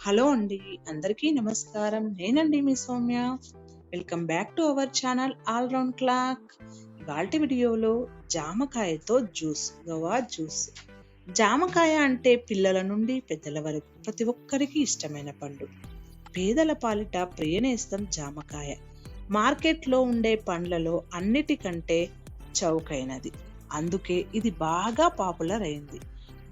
Hello అండి అందరికీ నమస్కారం. నేనండి మీ Soumya. Welcome back to our channel all round clock. ఇవాళ వీడియోలో జామకాయతో జ్యూస్ గవా జ్యూస్. జామకాయ అంటే పిల్లల నుండి పెద్దల వరకు ప్రతి ఒక్కరికి ఇష్టమైన పండు. పేదల పాలిట ప్రియనేస్తం జామకాయ. మార్కెట్లో ఉండే పండ్లలో అన్నిటికంటే చౌకైనది. అందుకే ఇది బాగా పాపులర్ అయింది.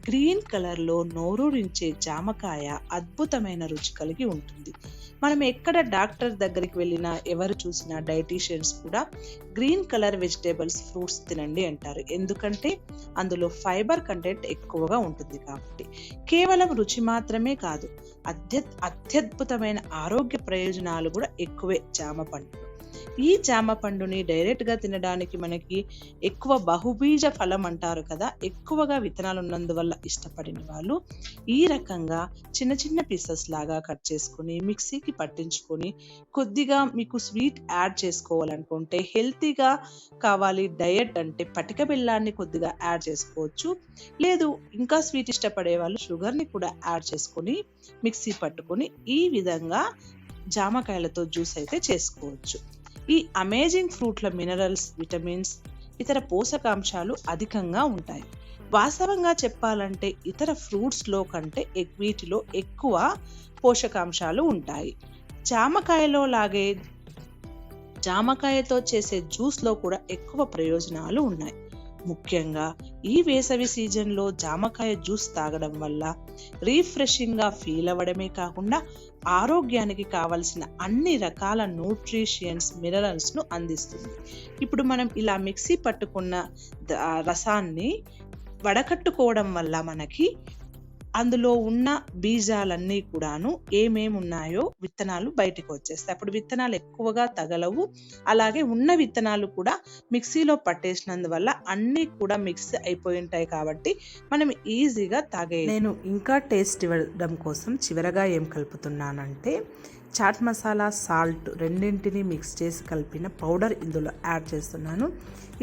గ్రీన్ కలర్లో నోరూరించే జామకాయ అద్భుతమైన రుచి కలిగి ఉంటుంది. మనం ఎక్కడ డాక్టర్ దగ్గరికి వెళ్ళినా ఎవరు చూసినా డైటీషియన్స్ కూడా గ్రీన్ కలర్ వెజిటేబుల్స్ ఫ్రూట్స్ తినండి అంటారు. ఎందుకంటే అందులో ఫైబర్ కంటెంట్ ఎక్కువగా ఉంటుంది కాబట్టి. కేవలం రుచి మాత్రమే కాదు అత్య అత్యద్భుతమైన ఆరోగ్య ప్రయోజనాలు కూడా ఎక్కువే జామ పండు ఈ జామ పండుని డైరెక్ట్గా తినడానికి మనకి ఎక్కువ బహుబీజ ఫలం అంటారు కదా ఎక్కువగా విత్తనాలు ఉన్నందువల్ల ఇష్టపడిన వాళ్ళు ఈ రకంగా చిన్న చిన్న పీసెస్ లాగా కట్ చేసుకుని మిక్సీకి పట్టించుకొని కొద్దిగా మీకు స్వీట్ యాడ్ చేసుకోవాలనుకుంటే హెల్తీగా కావాలి డయట్ అంటే పటిక బెల్లాన్ని కొద్దిగా యాడ్ చేసుకోవచ్చు. లేదు ఇంకా స్వీట్ ఇష్టపడే వాళ్ళు షుగర్ని కూడా యాడ్ చేసుకొని మిక్సీ పట్టుకొని ఈ విధంగా జామకాయలతో జ్యూస్ అయితే చేసుకోవచ్చు. ఈ అమేజింగ్ ఫ్రూట్ల మినరల్స్ విటమిన్స్ ఇతర పోషకాంశాలు అధికంగా ఉంటాయి. వాస్తవంగా చెప్పాలంటే ఇతర ఫ్రూట్స్లో కంటే వీటిలో ఎక్కువ పోషకాంశాలు ఉంటాయి. జామకాయలో లాగే జామకాయతో చేసే జ్యూస్లో కూడా ఎక్కువ ప్రయోజనాలు ఉన్నాయి. ముఖ్యంగా ఈ వేసవి సీజన్లో జామకాయ జ్యూస్ తాగడం వల్ల రీఫ్రెషింగ్గా ఫీల్ అవ్వడమే కాకుండా ఆరోగ్యానికి కావలసిన అన్ని రకాల న్యూట్రిషియన్స్ మినరల్స్ను అందిస్తుంది. ఇప్పుడు మనం ఇలా మిక్సీ పట్టుకున్న రసాన్ని వడకట్టుకోవడం వల్ల మనకి అందులో ఉన్న బీజాలన్నీ కూడాను ఏమేమి ఉన్నాయో విత్తనాలు బయటకు వచ్చేస్తాయి. అప్పుడు విత్తనాలు ఎక్కువగా తగలవు. అలాగే ఉన్న విత్తనాలు కూడా మిక్సీలో పట్టేసినందువల్ల అన్నీ కూడా మిక్స్ అయిపోయి ఉంటాయి కాబట్టి మనం ఈజీగా తాగే నేను ఇంకా టేస్ట్ ఇవ్వడం కోసం చివరగా ఏం కలుపుతున్నానంటే చాట్ మసాలా సాల్ట్ రెండింటిని మిక్స్ చేసి కలిపిన పౌడర్ ఇందులో యాడ్ చేస్తున్నాను.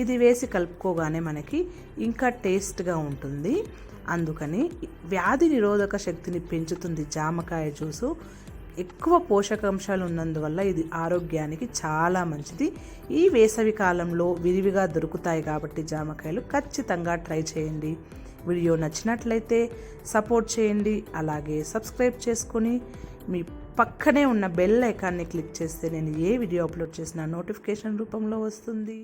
ఇది వేసి కలుపుకోగానే మనకి ఇంకా టేస్ట్గా ఉంటుంది. అందుకని వ్యాధి నిరోధక శక్తిని పెంచుతుంది జామకాయ జ్యూసు. ఎక్కువ పోషకాంశాలు ఉన్నందువల్ల ఇది ఆరోగ్యానికి చాలా మంచిది. ఈ వేసవి కాలంలో విరివిగా దొరుకుతాయి కాబట్టి జామకాయలు ఖచ్చితంగా ట్రై చేయండి. వీడియో నచ్చినట్లయితే సపోర్ట్ చేయండి. అలాగే సబ్స్క్రైబ్ చేసుకొని మీ పక్కనే ఉన్న బెల్ ఐకాన్ని క్లిక్ చేస్తే నేను ఏ వీడియో అప్లోడ్ చేసినా నోటిఫికేషన్ రూపంలో వస్తుంది.